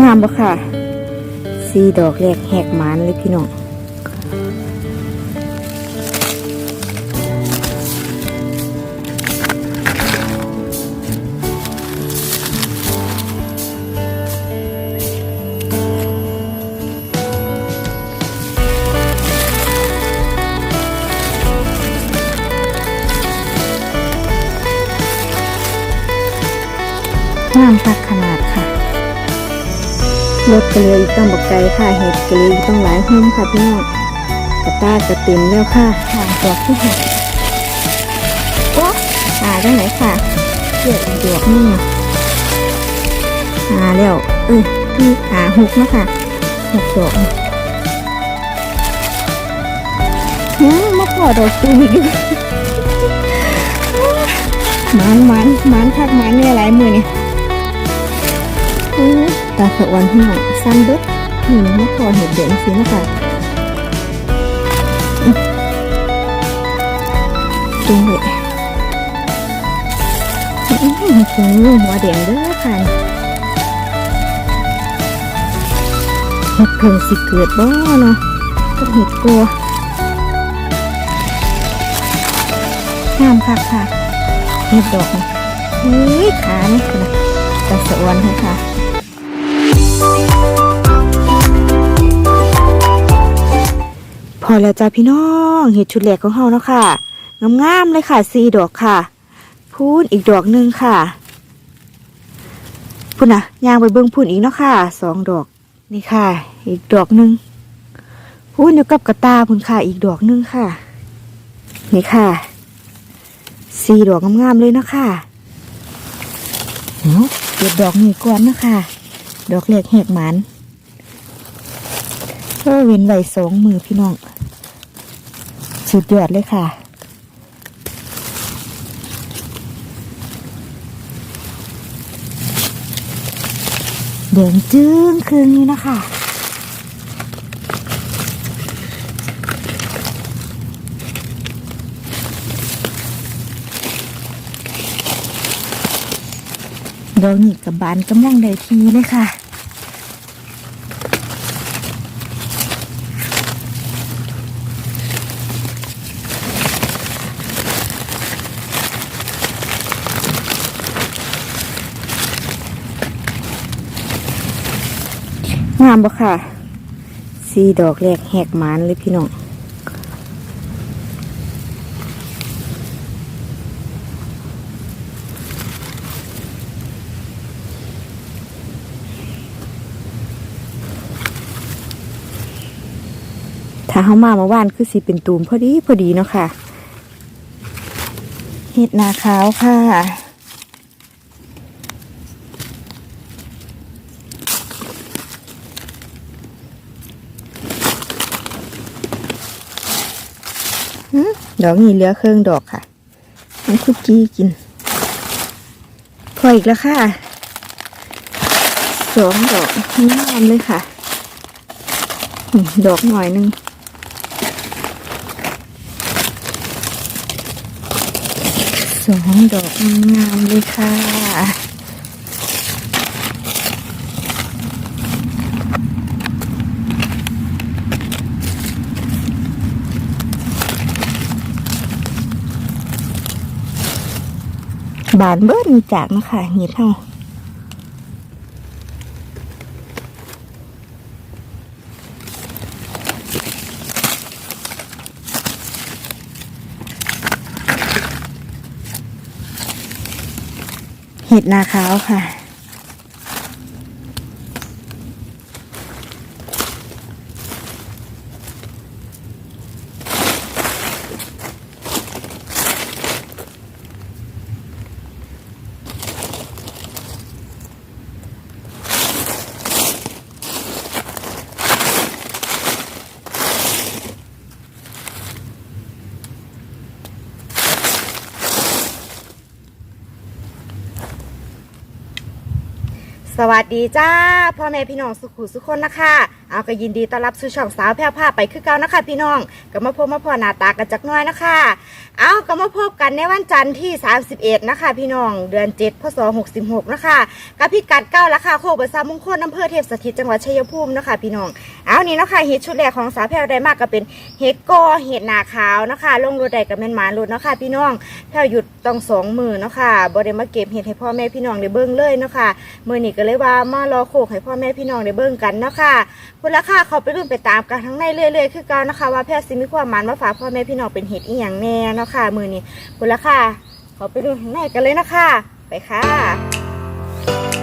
งามบ่ค่ะ สีดอกแรกแหกหมานเลยพี่น้องามคักขนาดค่ะรถกระเรืออีกต้องบักไกลค่ะเห็ดกระเรืออีกต้องหลายหุ่มค่ะพี่น้องกระตากระเต็มแล้วค่ะหางดอกที่หักโอ๊ะหาได้ไหนค่ะเกี่ยอีกดอกนึงหาแล้วเอ้ยนี่หาหกเนาะค่ะหกดอกฮึมาพอดอกตูอีกอยู่มันมันมันคักมันเนี่ยหลายมือเนี่ย ตาสะวันพี่น้องสั้นเบิดนี่ไม่พอเห็ดเด่นสินะคะอื้อจุงเลยอื้อหือจุงหัวแดงเด้อค่ะเห็ดเพิ่งสิเกิดบ่เนาะก็เห็ดตัวงามคักค่ะเห็ดดอกเฮ้ยขาเนี่คือนะตาสะวันให้ค่ะ พอแล้วจ้าพี่น้องเห็ดชุดแรกของเฮาเนาะค่ะงามๆเลยค่ะสี่ดอกค่ะพูนอีกดอกหนึ่งค่ะพูนนะยางไปเบิ้งพูนอีกเนาะค่ะสองดอกนี่ค่ะ อีกดอกหนึ่งพูนอยู่กับกระตาพูนค่ะ อีกดอกหนึ่งค่ะ นี่ค่ะสี่ดอกงามๆเลยเนาะค่ะเอาเก็บดอกนี้ก่อนเนาะค่ะ ดอกเหล็กแหกหมัน ก็เว้นไว้สองมือพี่น้อง สุดยอดเลยค่ะเดินจึ้งคืนนี้นะคะดอกนี้กับบานกำลังได้ทีเลยค่ะามบ่ค่ะสีดอกแรกแหกหมานเลยพี่น้องถ้าเขามาเมื่อวานคือสีเป็นตูมพอดีพอดีเนาะค่ะ เห็ดนาขาวค่ะ ดอกนี้เหลือเครื่องดอกค่ะมันคุกกี้กิน พออีกแล้วค่ะสองดอกงามเลยค่ะ ดอกหน่อยหนึงสองดอกงามเลยค่ะ บานเบิ้ลจากนะคะเห็ดเฮาเห็ดนาขาวค่ะ สวัสดีจ้าพ่อแม่พี่น้องสุขุสุขคนนะคะเอาก็ยินดีต้อนรับสู่ช่องสาวแพร่ผ้าไปคือเก่านะคะ พี่น้องก็มาพบมาพอหน้าตากันจักน้อยนะคะ เอาก็มาพบกันในวันจันทร์ที่ 31 นะคะ พี่น้องเดือน 7 พศ 66 นะคะกับพี่กัดเก้าราคาโคกบซามงคลอำเภอเทพสถิตจังหวัดชัยภูมินะคะ พี่น้องเอานี่นะคะเห็ดชุดแรกของสาวแพรวได้มากก็เป็นเห็ดกอเห็ดหนาขาวนะคะ ลงรถใดกับแม่นหมานรถนะคะ พี่น้องแพรวหยุดต้องสองมือเนาะคะบ่ได้มาเก็บเห็ดให้พ่อแม่พี่น้องได้เบิ่งเลยเนาะคะมือนี้ก็เลยว่ามารอโคกให้พ่อแม่พี่น้องได้เบิ่งกันเนาะค่ะคุณราคาเขาไปรุ่นไปตามกันทั้งในเรื่อยๆ คือเก่านะคะ ว่าแพรวสิมีความหมันมาฝากพ่อแม่พี่น้องเป็นเห็ดอีหยังแน่เนาะค่ะมือนี้คุณละค่ะขอไปดูข้างในกันเลยนะคะ ไปค่ะ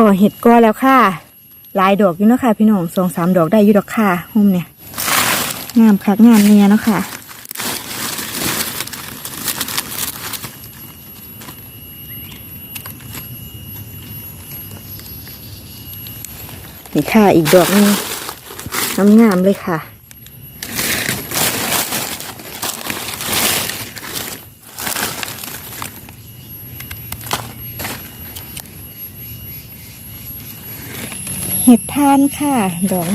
พอเห็ดก็แล้วค่ะ หลายดอกอยู่เนาะค่ะ พี่น้องสองสามดอกได้อยู่ดอกค่ะหุ่มเนี่ยงามคักงามเนี่ยเนาะค่ะนี่ค่ะอีกดอกนึงงามงามๆเลยค่ะ เห็ดทานค่ะ ดอก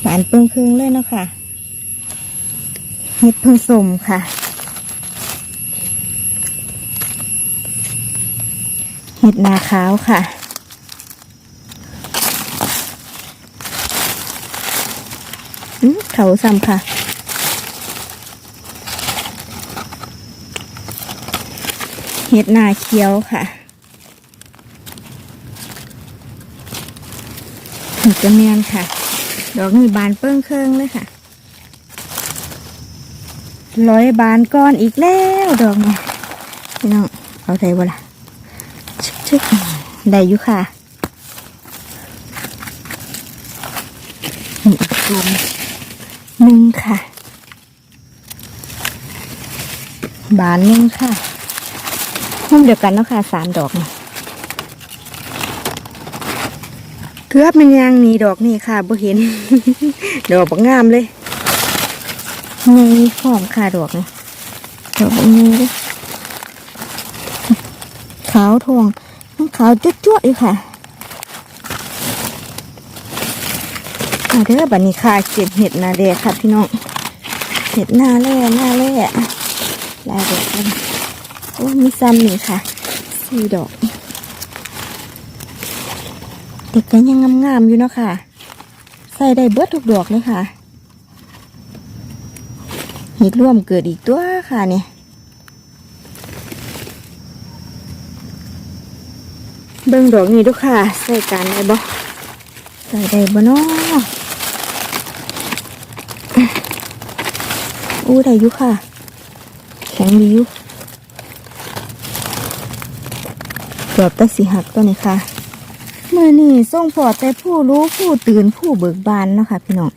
หวานเปิงเครื่องเลยเนาะค่ะ เห็ดพึ่งสมค่ะ เห็ดนาขาวค่ะเขาซ้ำค่ะเห็ดนาเขียวค่ะ ถึงจะเมียนค่ะ ดอกนี้บานเปิ้งเครื่องเลยค่ะร้อยบานก้อนอีกแล้วดอกนี้พี่น้องเอาใจบ่ล่ะชึกชึกได้อยู่ค่ะนี่อีกตัวหนึ่งค่ะ บานหนึ่งค่ะห้องเดียวกันเนาะค่ะสามดอกนี่ เกือบมันยังมีดอกนี่ค่ะบ่เห็น ดอกบักงามเลยมีหอมค่ะดอกนี่ดอกนี้เลยขาวทองขาวจุ๊ๆอยู่ค่ะอ่าเด้อบัดนี้ค่ะเก็บเห็ดนาแดงค่ะพี่น้องเห็ดหน้าแร่หน้าแร่ลายดอกกันโอ้มีซ้ำนี่ค่ะสี่ดอก เด็กกันยังงามๆอยู่เนาะค่ะ ใส่ได้เบิดทุกดอกเลยค่ะเห็ดร่วมเกิดอีกตัวค่ะเนี่ยเบิ่งดอกนี้ดูค่ะ ใส่การได้บ่ใส่ได้บ่เนาะอู้ได้อยู่ค่ะ แข็งดีอยู่เกือบแตะสีหักตัวนี้ค่ะ มื่อนี่ส่งพอแต่ผู้รู้ผู้ตื่นผู้เบิกบานเนาะค่ะพี่น้อง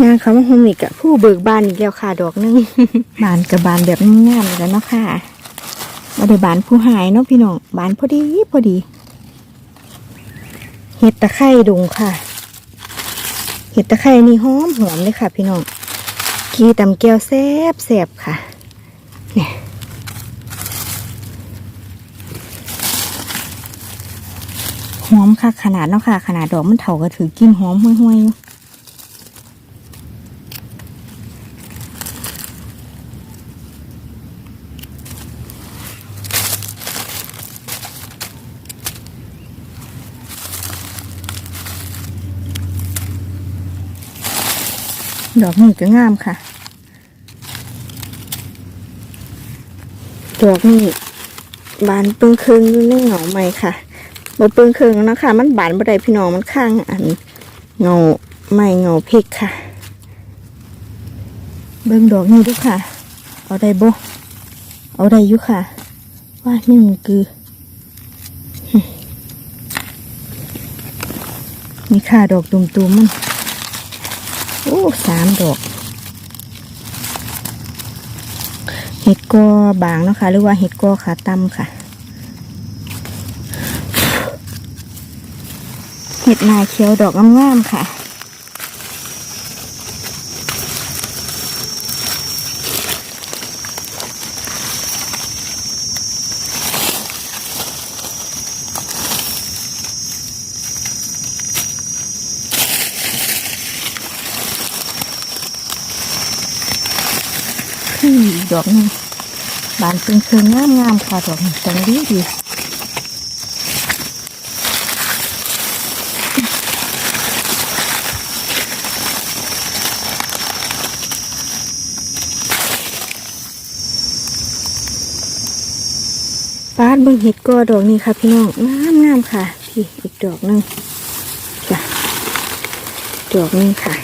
งานเขามาโฮมอีกอะผู้เบิกบานอีกแล้วค่ะดอกหนึง บานกับบานแบบงามๆแล้วเนาะค่ะมาได้บานผู้หายเนาะพี่น้องบานพอดีพอดี เห็ดตะไคร่ดงค่ะ เห็ดตะไคร่นี่หอมหอมเลยค่ะ พี่น้องกีตำแก้วแซบแซบค่ะเนี่ย หอมค่ะขนาดเนาะค่ะ ขนาดดอกมันเถาก็ถือกินหอมห่วยๆอยู่ดอกนี้ก็งามค่ะ ดอกนี้บานเปิงคืนอยู่ในเหงาไหมค่ะ บเปิงเครื่องนะคะ มันบานบ่ได้พี่น้องมันข้างอันเงาไม่เงาพริกค่ะ เบิ่งดอกนี้ดูค่ะ เอาได้บ่เอาได้อยู่ค่ะ ว่านี่มันคือหึนี่ค่ะดอกตุ่มๆมัน โอ้สามดอก เห็ดกอบางเนาะค่ะหรือว่าเห็ดกอขาตั้มค่ะ เห็ดนาเขียวดอกงามๆค่ะ ดอกนึงบานเป็นเคืองงามงามๆค่ะดอกนี้จังดีดีป้าด เห็ดก็ดอกนี้ค่ะ พี่น้องงามงามๆค่ะ พี่อีกดอกหนึงจ้ะดอกนึงค่ะ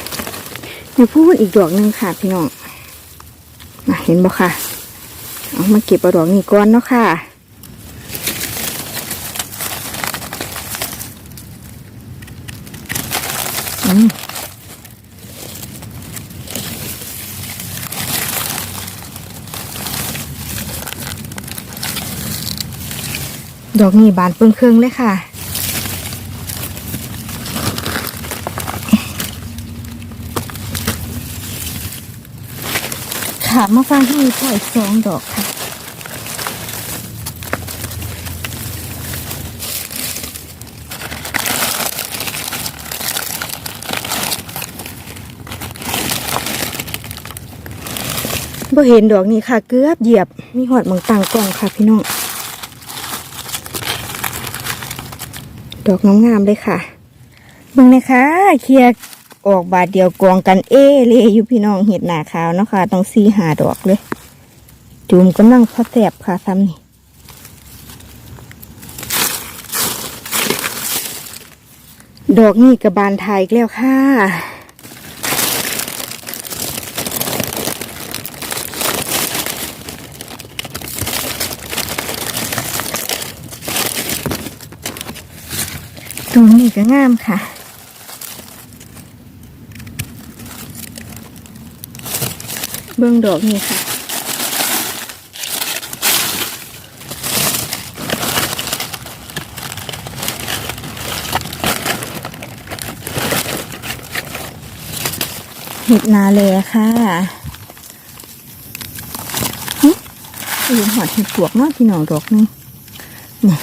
อยู่พูดอีกดอกหนึงค่ะ พี่น้องมาเห็นบ่ค่ะเอามาเก็บเอาดอกนี้ก่อนเนาะค่ะอืม ดอกนี้บานเปิ้งเครื่องเลยค่ะค่ะมาฟังที่มีพ่ออีกสองดอกค่ะ บ่เห็นดอกนี้ค่ะ เกือบเหยียบ มีหอดหมองต่างกล่องค่ะพี่น้อง ดอกงามๆเลยค่ะเบิ่งนะคะเคลียร์ออกบาทเดียวกองกันเอเเลยอยู่พี่น้องเห็ดหนาขาวนะคะต้องซีหาดอกเลย จุ่มกำลังพอแสบค่ะซ้ำนี่ดอกนี่กับบานไทยแล้วค่ะ ตรงนี้ก็งามค่ะเบื้องดอกนี่ค่ะ เห็ดนาเลยค่ะหึอยู่หอดเห็ดปวกเนาะพี่น้องดอกนึงนี่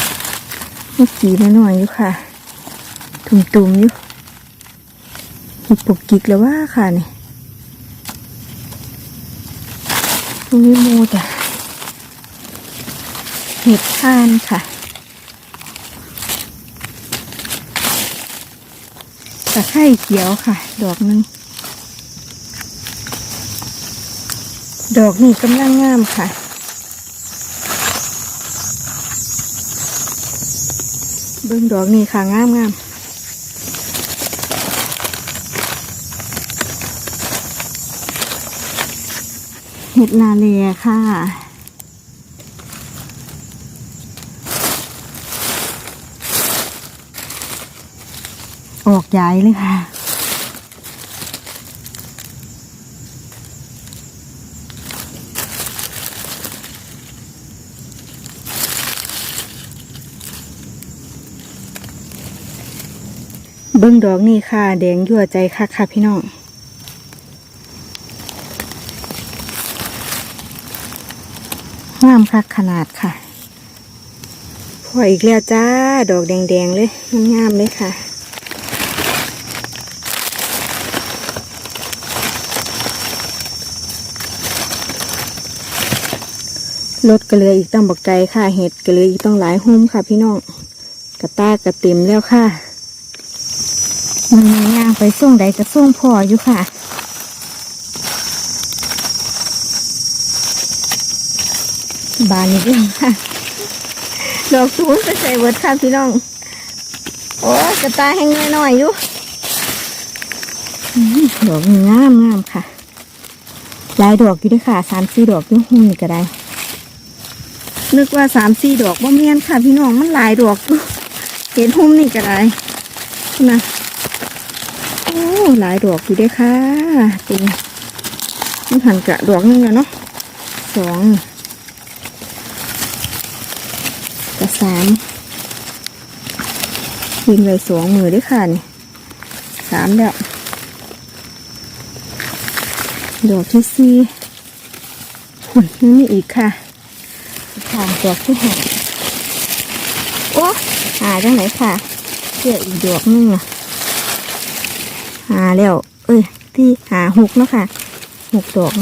เมื่อกี้น้อยๆอยู่ค่ะ ตุ่มๆอยู่ห็ดปกกิกแล้วว่าค่ะนี่ตรงนี้โมจ้ะเห็ดทานค่ะตะไคร่เขียวค่ะ ดอกหนึงดอกนี่กำลังงามค่ะเบิ่งดอกนี่ค่ะงามงาม เห็ดนาเลียค่ะ ออกย้ายเลยค่ะเบิ้งดอกนี่ค่ะ แดงยั่วใจคักค่ะพี่น้อง งามคักขนาดค่ะพออีกแล้วจ้า ดอกแดงๆเลยมันงามเลยค่ะรถก็เหลืออีกต้องบักไกลค่ะ เห็ดก็เหลืออีกต้องหลายหุ้มค่ะ พี่น้องกระตากระเต็มแล้วค่ะมันย่างไปส่งใดก็ส่งพออยู่ค่ะ บานนี้องค่ะดอกสูงไปใส่เวิร์ดค่ะพี่น้อง โอ้กระตาแห้งน้อยๆอยู่อืมดอกงามงามค่ะหลายดอกอยู่ด้วยค่ะสามสี่ดอกอยู่หุ่นนี่ก็ได้ นึกว่าสามสี่ดอกบ่เมียนค่ะ พี่น้องมันหลายดอกอยู่เห็นหุ่มนี่ก็ได้นะโอ้หลายดอกอยู่ด้วยค่ะเป็นมันหันกะดอกนึงแล้วเนาะสอง สามยิงไว้สองมือด้วยค่ะนี่สามแล้วดอกที่สี่หุ่นยังมีอีกค่ะค่ะดอกที่ห้าโอ้หาจังไหนค่ะเกี่ยอีกดอกหนึงอะหาแล้ว เอ้ย ที่หาหกเนาะค่ะหกดอก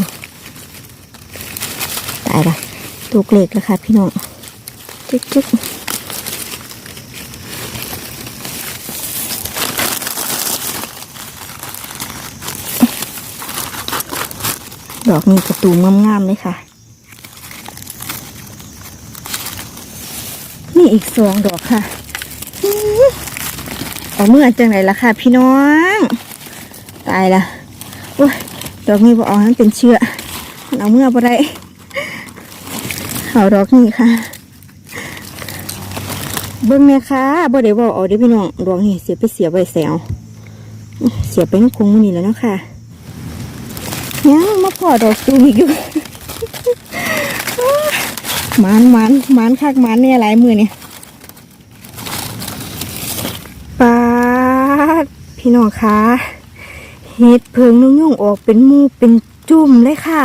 ตายละตูกเล็กแล้วค่ะพี่น้อง จุ๊กจุ๊กดอกนี้ประตูงามๆเลยค่ะ นี่อีกสองดอกค่ะอื้อเอาเมื่อจังไหนล่ะค่ะ พี่น้อง ตายละโอ้ยดอกนี้บอกเอาให้เป็นเชื้อมันเอาเมื่อบ่ได้เอาดอกนี้ค่ะ เบิ้งแม่ค่ะบ่ได้บอกเอาเด้พี่น้องดอกนี้เสียไปเสียไปแสวเสียไปนกคงมันนี่แล้วเนาะค่ะยังมาพอดอกตูมอีกอยู่มันมันมันคักมันเนี่ยหลายมือเนี่ยปาดพี่น้องคะเห็ดเพิงนุ่งยุ่งออกเป็นมูเป็นจุ่มเลยค่ะ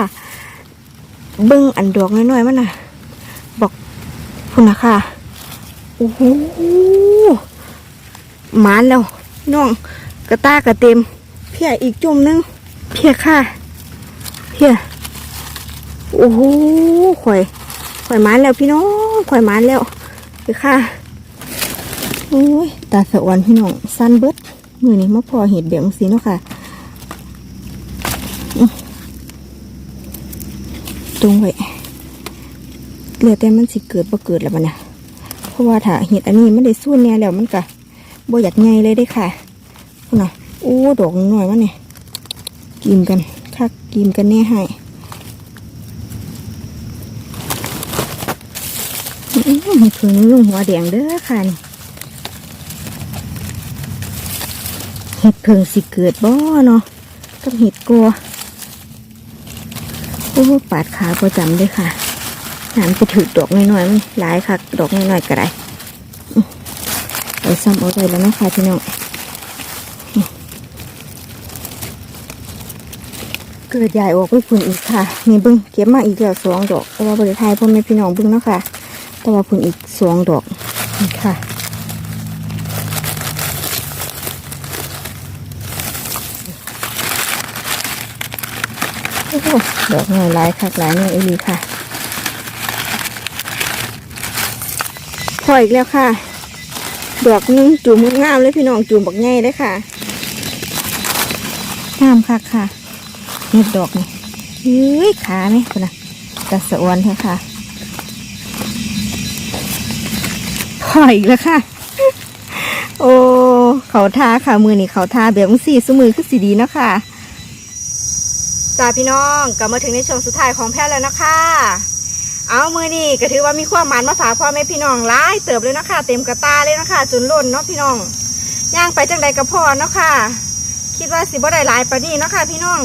เบิ้งอันดอกน้อยๆมันน่ะ บอกคุณนะค่ะ โอ้โหหมานแล้วน้องกระตากระเต็ม เพียอีกจุ่มหนึง เพียค่ะเพียโอ้โหข่อยข่อยหมานแล้วพี่น้องข่อยหมานแล้วเพียค่ะโอ้ยตาสะอวนพี่น้องสั้นเบิดมือนี้มาพอเห็ดเบี่ยงสีเนาะค่ะตรงไว้เหลือแต่มันสิเกิดบ่เกิดแล้วมันนะเพ ราะว่าถ้าเห็ดอันนี้มันได้สู้แน่แล้วมันก็บ่อยากไงเลยได้ค่ะพุ่นน่ะโอ้ดอกหน้อยมันเนี่ยกินกันคักกินกันแน่ให้เผืองลุงหัวแดงเด้อค่ะนี่เห็ดเพิ่งสิเกิดบ่เนาะกับเห็ดกัวโอ้ปาดขาประจำเลยค่ะ น้ำไปถือดอกน้อยๆมันหลายค่ะดอกน้อยๆก็ได้เอาซ้ำเอาไปแล้วนะคะพี่น้องเกิดใหญ่ออกไปฝุ่นอีกค่ะนี่เบิ้งเก็บมาอีกแล้วสองดอกแต่ว่าบริไทยพ่อแม่พี่น้องเบิ้งเนาะค่ะแต่ว่าฝุ่นอีกสองดอกนี่ค่ะโอ้โหดอกน้อยหลายค่ะหลายน้อยอีหลีค่ะ พออีกแล้วค่ะ ดอกนึงจูมงามเลยพี่น้องจูมบักใหญ่เลยค่ะงามค่ะค่ะเห็ดดอกนี่เฮ้ยขาไหมคุณนะกระสวนแท้ค่ะพออีกแล้วค่ะ โอ้เขาทาค่ะมือนี่เขาทาแบบสี่สมือคือสีดีเนาะค่ะจ้าพี่น้องกลับมาถึงในช่วงสุดท้ายของแพทย์แล้วนะคะ เอามือนี่ก็ถือว่ามีความหมานมาฝากพ่อแม่พี่น้องหลายเติบเลยเนาะคะเต็มกระตาเลยเนาะคะจนล้นเนาะพี่น้องย่างไปจังใดกระพอเนาะค่ะ คิดว่าสิบ่ได้หลายปานี้เนาะค่ะ พี่น้อง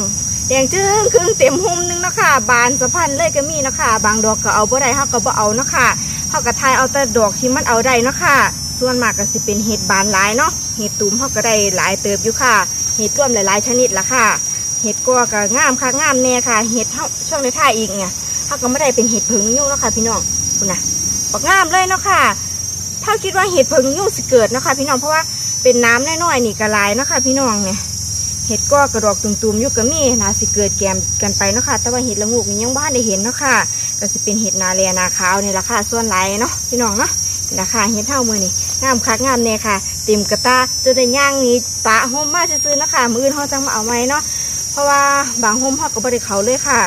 แดงจึ้งครึ่งเต็มหุ่มนึงเนาะค่ะ บานสะพันเลยก็มีเนาะค่ะ บางดอกก็เอาบ่ได้เฮาก็บ่เอาเนาะค่ะเฮาก็ทายเอาแต่ดอกที่มันเอาได้เนาะค่ะ ส่วนมากก็สิเป็นเห็ดบานหลายเนาะเห็ดตูมเฮาก็ได้หลายเติบอยู่ค่ะเห็ดร่วมหลายๆชนิดละค่ะเห็ดกัวก็งามค่ะงามแน่ค่ะเห็ดเฮาช่วงในท่ายอีกเนี่ย ถ้าก็ไม่ได้เป็นเห็ดเพิงยุ่งแล้วค่ะพี่น้องคุณนะบอกงามเลยเนาะค่ะถ้าคิดว่าเห็ดเพิงยุ่งสิเกิดเนาะคะพี่น้องเพราะว่าเป็นน้ำน้อยๆนี่กระลายเนาะค่ะพี่น้องเนี่ยเห็ดก็กระดอกตุ่มๆอยู่กับมีนาสิเกิดแกมกันไปเนาะค่ะแต่ว่าเห็ดละงูกนี่ยังบ้านได้เห็นเนาะค่ะก็สิเป็นเห็ดนาเรียนาขาวนี่แหละค่ะส่วนไหลเนาะพี่น้องเนาะราคาเห็ดเท่ามือนี่งามคักงามแน่ค่ะเต็มกระตาจนได้ย่างนี้ตาห่มมาซื้อๆเนาะค่ะมืออื่นเขาจังมาเอาไว้เนาะเพราะว่าบางห่มเขาก็บริเขาเลยค่ะ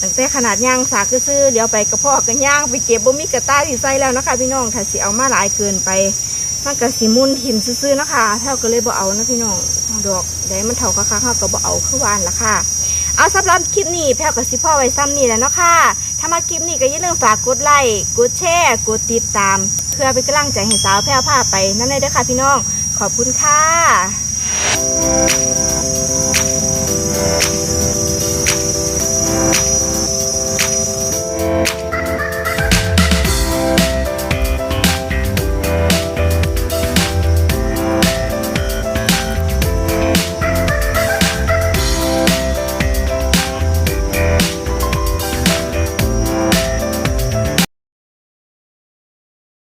ตั้งแต่ขนาดย่างสากซื้อเดี๋ยวไปกระเพาะกันย่างไปเก็บบ่มีกระต้าที่ใส่แล้วนะคะพี่น้องถ้าสิเอามาหลายเกินไปมันก็สิมุนหิมซื้อๆนะคะเท่าก็เลยบ่เอานะพี่น้องดอกได้มันเท่าคักๆเท่าก็บ่เอาคือวานละค่ะ เอาสำหรับคลิปนี้แพรกับสิพ่อไว้ซ้ำนี่แหละเนาะค่ะถ้ามาคลิปนี้ก็อย่าลืมฝากกดไลค์กดแชร์กดติดตาม เพื่อเป็นกำลังใจให้สาวแพรวพาไปนั่นเลยเด้อค่ะพี่น้องขอบคุณค่ะ